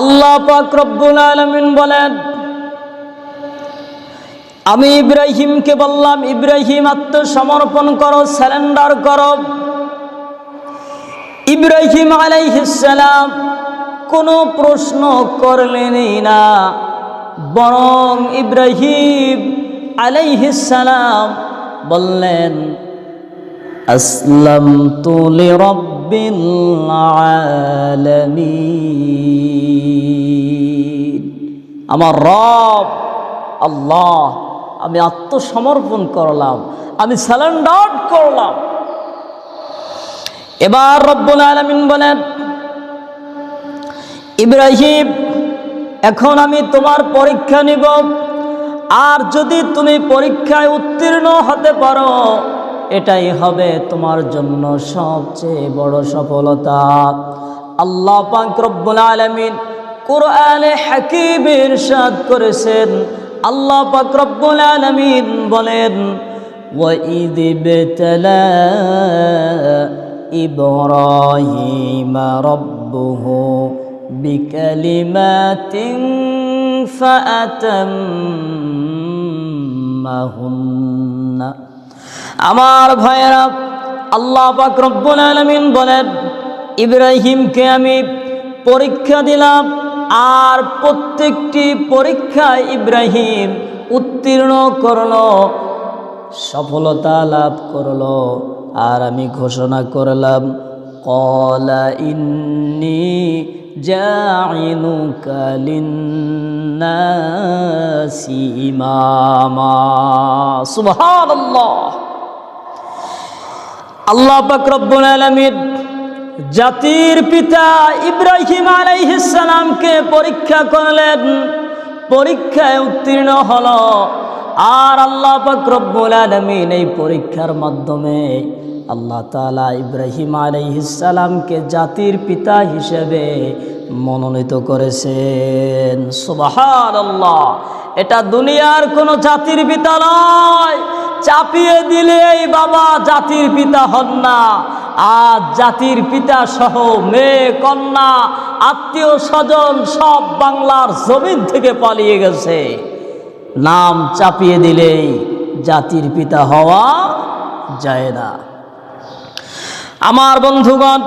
আল্লাহ পাক রব্বুল আলমিন বলেন, আমি ইব্রাহিমকে বললাম, ইব্রাহিম, আত্মসমর্পণ করো স্যালেন্ডার করো। ইব্রাহিম আলাইহিসালাম কোনো প্রশ্ন করলেনই না, বরং ইব্রাহিম আলাইহিসাল্লাম বললেন আসলাম তুলে রব لرب العالمين আমার রব আল্লাহ আমি আত্মসমর্পণ করলাম আমি স্যালেন্ডার করলাম এবার রব্বুল আলমিন বলেন ইব্রাহিম এখন আমি তোমার পরীক্ষা নিব আর যদি তুমি পরীক্ষায় উত্তীর্ণ হতে পারো এটাই হবে তোমার জন্য সবচেয়ে বড় সফলতা আল্লাহ পাক রব্বুল আলামিন কোরআনে হাকিম ইরশাদ করেছেন আল্লাহ পাক রব্বুল আলামিন বলেন وَإِذِ ابْتَلَى إِبْرَاهِيمَ رَبُّهُ بِكَلِمَاتٍ فَأَتَمَّهُنَّ আমার ভাইয়েরা, আল্লাহ পাক আলামিন বলেন ইব্রাহিমকে আমি পরীক্ষা দিলাম আর প্রত্যেকটি পরীক্ষায় ইব্রাহিম উত্তীর্ণ করল, সফলতা লাভ করল আর আমি ঘোষণা করলাম, কলা ইন্নি জাইনুকা লিন্নাসি ইমামা। আল্লাহ পাক রব্বুল আলামিন জাতির পিতা ইব্রাহিম আলাইহিস সালামকে পরীক্ষা করলেন। পরীক্ষায় উত্তীর্ণ হলো। আর আল্লাহ পাক রব্বুল আলামিন এই পরীক্ষার মাধ্যমে আল্লাহ তাআলা ইব্রাহিম আলাইহিস সালামকে জাতির পিতা হিসেবে মনোনীত করেছেন। সুবাহ আল্লাহ এটা দুনিয়ার কোনো জাতির পিতা নয়। চাপিয়ে দিলেই বাবা জাতির পিতা হন না। আজ জাতির পিতা সহ মেয়ে, কন্যা, আত্মীয় স্বজন সব বাংলার জমিন থেকে পালিয়ে গেছে। নাম চাপিয়ে দিলেই জাতির পিতা হওয়া যায় না। আমার বন্ধুগণ,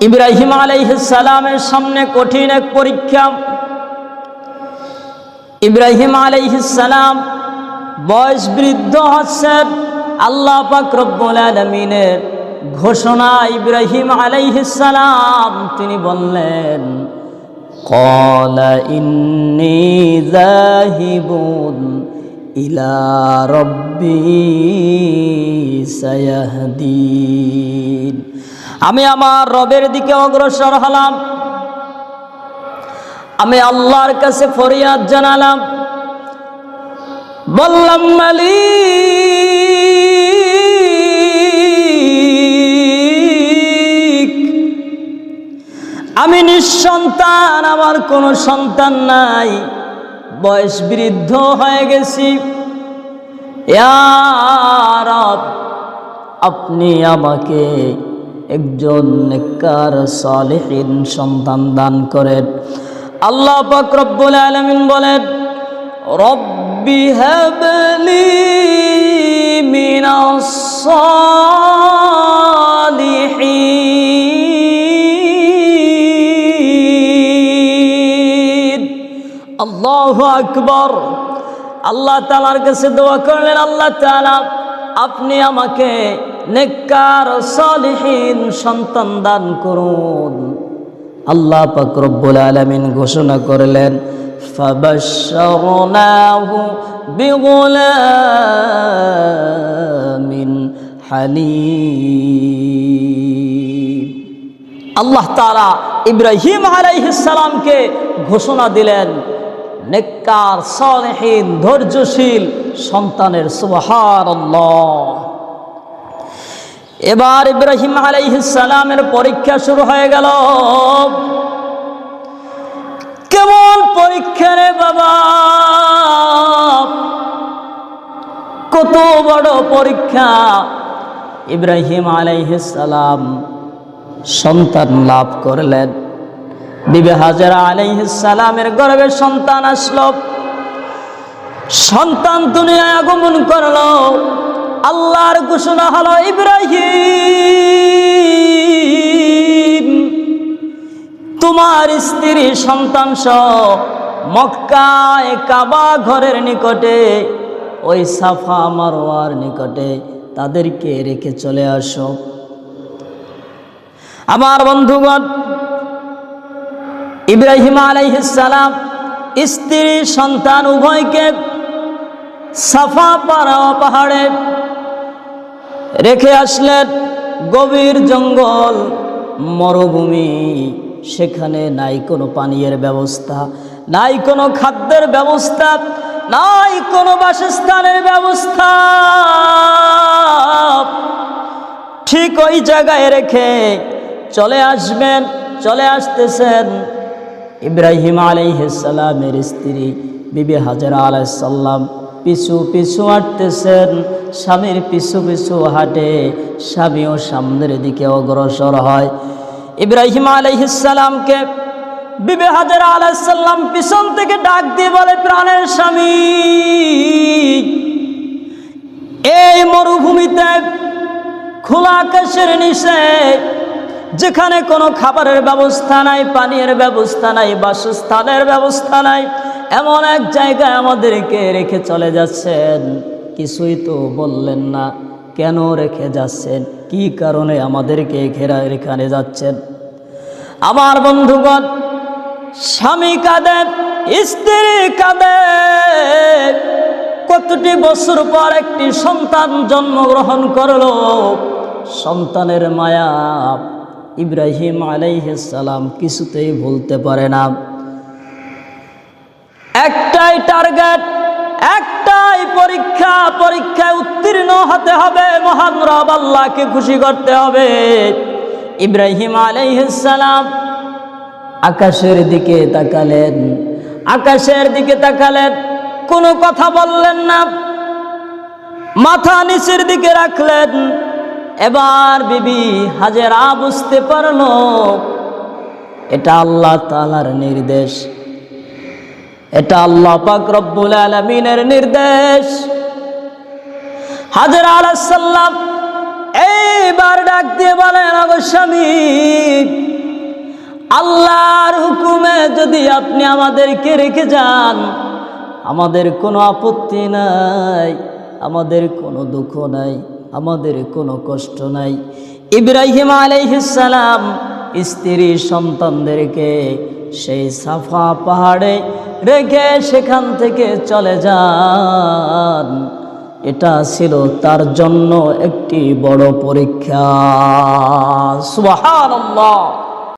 ইব্রাহিম আলাইহিসালামের সামনে কঠিন এক পরীক্ষা। ইব্রাহিম আলাইহিসালাম বয়স বৃদ্ধ হচ্ছেন আল্লাহ পাক রব্বুল আলমিনের ঘোষণা ইব্রাহিম আলাইহিসালাম তিনি বললেন قال إني ذاهب إلى ربي سيهدين আমি আমার রবের দিকে অগ্রসর হলাম আমি আল্লাহর কাছে ফরিয়াদ জানালাম বললাম মালিক আমি নিঃসন্তান, আমার কোনো সন্তান নাই। বয়স বৃদ্ধ হয়ে গেছি। আপনি আমাকে একজন সালেহীন সন্তান দান করেন। আল্লাহ পাক আলামিন বলেন হাবলি মিনাস সালিহিন আল্লাহু তাআলার কাছে দোয়া করলেন, আল্লাহ তাআলা, আপনি আমাকে নেককার, সালিহীন সন্তান দান করুন। আল্লাহ পাক আলামিন ঘোষণা করলেন ফাবাশশারনাহু বিগুলামিন হালিম আল্লাহ তাআলা ইব্রাহিম আলাইহিস সালামকে ঘোষণা দিলেন, নেককার, সালেহীন, ধৈর্যশীল সন্তানের সুবহানাল্লাহ। এবার ইব্রাহিম আলাইহিস সালামের পরীক্ষা শুরু হয়ে গেল। কেমন পরীক্ষা রে বাবা। কত বড় পরীক্ষা। ইব্রাহিম সালাম সন্তান লাভ করলেন। বিবে হাজারা সালামের গর্ভে সন্তান আসলো। সন্তান দুনিয়ায় আগমন করল। আল্লাহর ঘোষণা হলো ইব্রাহিম। তোমার স্ত্রী সন্তান সহ মক্কায় কাবা ঘরের নিকটে, ওই সাফা মারোয়ার নিকটে তাদেরকে রেখে চলে আসো। আমার বন্ধুগণ, ইব্রাহিম আলাইহিসালাম স্ত্রী সন্তান উভয়কে সাফা পাড়া পাহাড়ে রেখে আসলেন গভীর জঙ্গল, মরুভূমি। সেখানে নাই কোনো পানীয়ের ব্যবস্থা, নাই কোনো খাদ্যের ব্যবস্থা, নাই কোনো বাসস্থানের ব্যবস্থা। ঠিক ওই জায়গায় রেখে চলে আসবেন, চলে আসতেছেন ইব্রাহিম আলাইহিসালামের স্ত্রী বিবি হাজারা আলাইসাল্লাম পিছু পিছু হাঁটতেছেন, স্বামীর পিছু পিছু হাঁটে, স্বামীও সামনের দিকে অগ্রসর হয়। ইব্রাহিম আলাইহিসালামকে বিবে হাজারা আলাইসাল্লাম পিছন থেকে ডাক দিয়ে বলে, প্রাণের স্বামী, এই মরুভূমিতে খোলা আকাশের নিচে যেখানে কোনো খাবারের ব্যবস্থা নাই, পানীয়ের ব্যবস্থা নাই, বাসস্থানের ব্যবস্থা নাই, এমন এক জায়গায় আমাদেরকে রেখে চলে যাচ্ছেন। কিছুই তো বললেন না। কেন রেখে যাচ্ছেন? কি কারণে আমাদেরকে ঘেরা এখানে যাচ্ছেন? আমার বন্ধুগণ, স্বামী কাঁদে, স্ত্রী কাঁদে। কতটি বছর পর একটি সন্তান জন্মগ্রহণ করল। সন্তানের মায়া ইব্রাহিম আলাইহিসালাম কিছুতেই ভুলতে পারে না। একটাই টার্গেট একটাই পরীক্ষা, পরীক্ষায় উত্তীর্ণ হতে হবে। মহান রব আল্লাহকে খুশি করতে হবে। ইব্রাহিম আলাইহিসালাম আকাশের দিকে তাকালেন। আকাশের দিকে তাকালেন, কোনো কথা বললেন না। মাথা নিচের দিকে রাখলেন। এবার বিবি হাজেরা বুঝতে পারল, এটা আল্লাহ তালার নির্দেশ। এটা আল্লাহ পাক রব্বুল আলমিনের নির্দেশ। হাজরা আলাহাল্লাম এইবার ডাক দিয়ে বলেন অবস্বামী আল্লাহর হুকুমে যদি আপনি আমাদেরকে রেখে যান, আমাদের কোনো আপত্তি নাই, আমাদের কোনো দুঃখ নাই, আমাদের কোনো কষ্ট নাই। ইব্রাহিম আলাইহিসালাম স্ত্রী সন্তানদেরকে সেই সাফা পাহাড়ে রেখে সেখান থেকে চলে যান। এটা ছিল তার জন্য একটি বড় পরীক্ষা। সুবহানাল্লাহ।